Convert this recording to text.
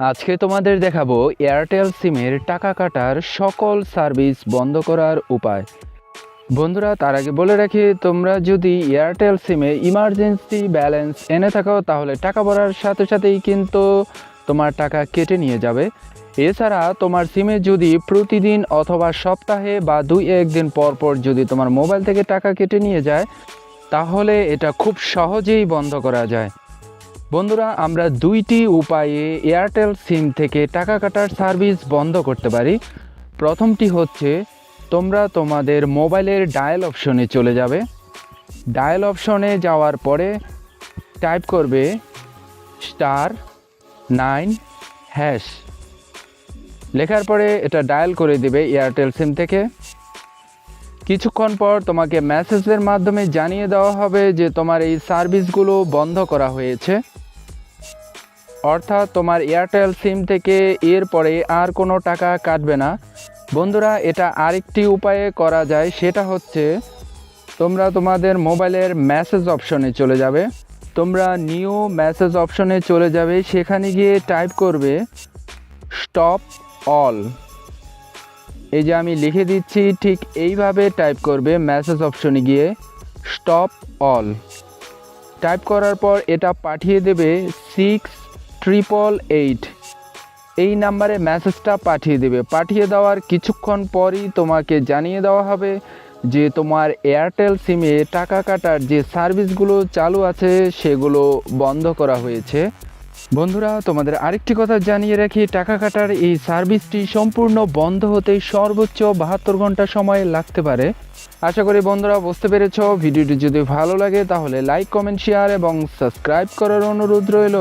আজকে তোমাদের দেখাবো এয়ারটেল সিমের টাকা কাটার সকল সার্ভিস বন্ধ করার উপায়। বন্ধুরা, তার আগে বলে রাখি, তোমরা যদি এয়ারটেল সিমে ইমার্জেন্সি ব্যালেন্স এনে থাকো, তাহলে টাকা ভরার সাথে সাথেই কিন্তু তোমার টাকা কেটে নিয়ে যাবে। এছাড়া তোমার সিমে যদি প্রতিদিন অথবা সপ্তাহে বা দুই একদিন পর পর যদি তোমার মোবাইল থেকে টাকা কেটে নিয়ে যায়, তাহলে এটা খুব সহজেই বন্ধ করা যায়। বন্ধুরা, আমরা দুইটি উপায়ে এয়ারটেল সিম থেকে টাকা কাটার সার্ভিস বন্ধ করতে পারি। প্রথমটি হচ্ছে, তোমরা তোমাদের মোবাইলের ডায়াল অপশনে চলে যাবে। ডায়াল অপশনে যাওয়ার পরে টাইপ করবে স্টার নাইন হ্যাশ। লেখার পরে এটা ডায়াল করে দেবে এয়ারটেল সিম থেকে। কিছুক্ষণ পর তোমাকে মেসেজের মাধ্যমে জানিয়ে দেওয়া হবে যে তোমার এই সার্ভিসগুলো বন্ধ করা হয়েছে। অর্থাৎ তোমার এয়ারটেল সিম থেকে এরপরে আর কোনো টাকা কাটবে না। বন্ধুরা, এটা আরেকটি উপায়ে করা যায়, সেটা হচ্ছে তোমরা তোমাদের মোবাইলের মেসেজ অপশনে চলে যাবে। তোমরা নিউ মেসেজ অপশনে চলে যাবে, সেখানে গিয়ে টাইপ করবে, স্টপ অল। এই যে আমি লিখে দিচ্ছি, ঠিক এইভাবে টাইপ করবে মেসেজ অপশনে গিয়ে স্টপ অল টাইপ করার পর এটা পাঠিয়ে দেবে সিক্স ট্রিপল এইট এই নাম্বারে মেসেজটা পাঠিয়ে দেবে। পাঠিয়ে দেওয়ার কিছুক্ষণ পরই তোমাকে জানিয়ে দেওয়া হবে যে তোমার এয়ারটেল সিমে টাকা কাটার যে সার্ভিসগুলো চালু আছে, সেগুলো বন্ধ করা হয়েছে। বন্ধুরা, তোমাদের আরেকটি কথা জানিয়ে রাখি, টাকা কাটার এই সার্ভিসটি সম্পূর্ণ বন্ধ হতে সর্বোচ্চ বাহাত্তর ঘণ্টা সময় লাগতে পারে। আশা করি বন্ধুরা বুঝতে পেরেছ, ভিডিওটি যদি ভালো লাগে তাহলে লাইক কমেন্ট শেয়ার এবং সাবস্ক্রাইব করার অনুরোধ রইল।